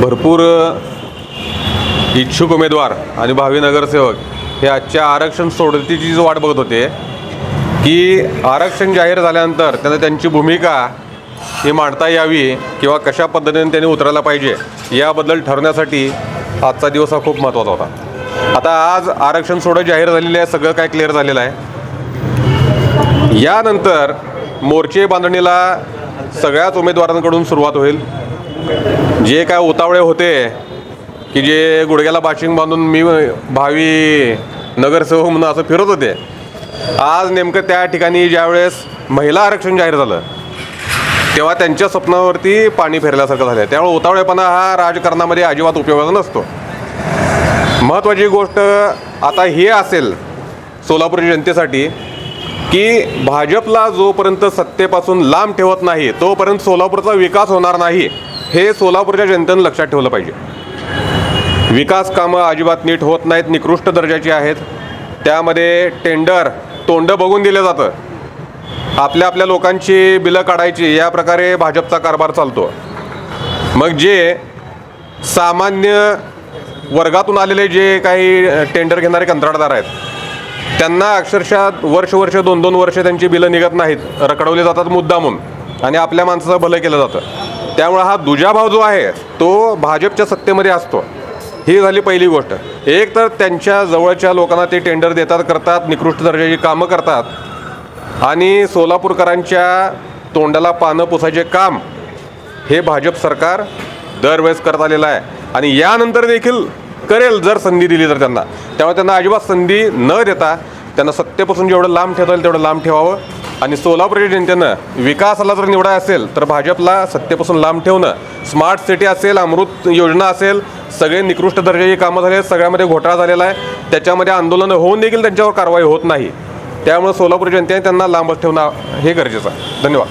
भरपूर इच्छुक उमेदवार आणि भावी नगरसेवक हे आजच्या आरक्षण सोडतीची जी वाट बघत होते की आरक्षण जाहीर झाल्यानंतर त्यांना त्यांची भूमिका ही मांडता यावी किंवा कशा पद्धतीने त्यांनी उतरायला पाहिजे याबद्दल ठरवण्यासाठी आजचा दिवस हा खूप महत्त्वाचा होता. आता आज आरक्षण सोडत जाहीर झालेली आहे सगळं काय क्लिअर झालेलं आहे. यानंतर मोर्चे बांधणीला सगळ्याच उमेदवारांकडून सुरुवात होईल. जे काय उतावळे होते की जे गुडघ्याला बाशिंग बांधून मी भावी नगरसेवक म्हणून असं फिरत होते आज नेमकं त्या ठिकाणी ज्यावेळेस महिला आरक्षण जाहीर झालं तेव्हा त्यांच्या स्वप्नावरती पाणी फिरल्यासारखं झालं त्यामुळे उतावळेपणा हा राजकारणामध्ये अजिबात उपयोगाचा नसतो. महत्त्वाची गोष्ट आता ही असेल सोलापूर जनतेसाठी की भाजपला जोपर्यंत सत्तेपासून लांब ठेवत नाही तोपर्यंत सोलापूरचा विकास होणार नाही. हे सोलापूरच्या जनतेनं लक्षात ठेवलं पाहिजे. विकास कामं अजिबात नीट होत नाहीत निकृष्ट दर्जाची आहेत. त्यामध्ये टेंडर तोंड बघून दिलं जातं. आपल्या आपल्या लोकांची बिलं काढायची या प्रकारे भाजपचा कारभार चालतो. मग जे सामान्य वर्गातून आलेले जे काही टेंडर घेणारे कंत्राटदार आहेत त्यांना अक्षरशः वर्ष वर्ष दोन दोन वर्ष त्यांची बिलं निघत नाहीत रखडवले जातात मुद्दामून. आणि आपल्या माणसाचं भलं केलं जातं. त्यामुळे हा दुजाभाव जो आहे तो भाजपच्या सत्तेमध्ये असतो. ही झाली पहिली गोष्ट. एक तर त्यांच्या जवळच्या लोकांना ते टेंडर देतात करतात निकृष्ट दर्जाची कामं करतात. आणि सोलापूरकरांच्या तोंडाला पानं पुसायचे काम हे भाजप सरकार दरवेळेस करत आलेलं आहे. आणि यानंतर देखील करेल जर संधी दिली तर त्यांना. त्यामुळे त्यांना अजिबात संधी न देता त्यांना सत्तेपासून जेवढं लांब ठेवता येईल तेवढं लांब ठेवावं. आणि सोलापूरच्या जनतेनं विकासाला जर निवडा असेल तर भाजपला सत्तेपासून लांब ठेवणं स्मार्ट सिटी असेल अमृत योजना असेल सगळे निकृष्ट दर्जाची कामं झाले आहेत, सगळ्यामध्ये घोटाळा झालेला आहे त्याच्यामध्ये आंदोलनं होऊन देखील त्यांच्यावर कारवाई होत नाही. त्यामुळे सोलापूर जनतेने त्यांना लांबच ठेवणं हे गरजेचं आहे. धन्यवाद.